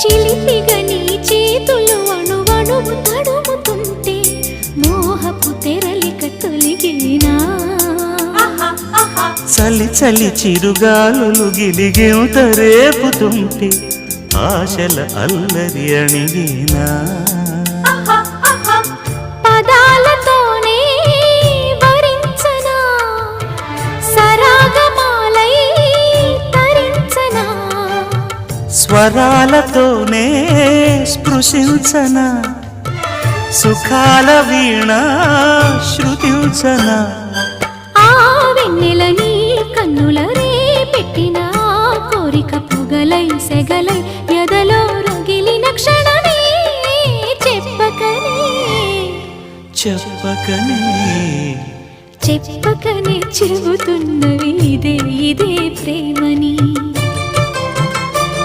చిలిపిగా నీ చేతులు అణువణువు తడుముతుంటే మోహపు తెరలిక తొలిగేనా చలి చలి చిరుగాలులు గిలిగింత రేపుతుంటే ఆశల అల్లరి అణిగినా. స్వరాలతోనే స్పృశించన సుఖాల వీణ శృతించన. ఆ వెన్నెల నీ కన్నుల రే పెట్టిన కోరిక పొగలై సెగలై ఎదలో రగిలిన క్షణమే చెప్పకనే. చెప్పకనే. చెప్పకనే చెబుతున్నవి ఇదే ఇదే ప్రేమని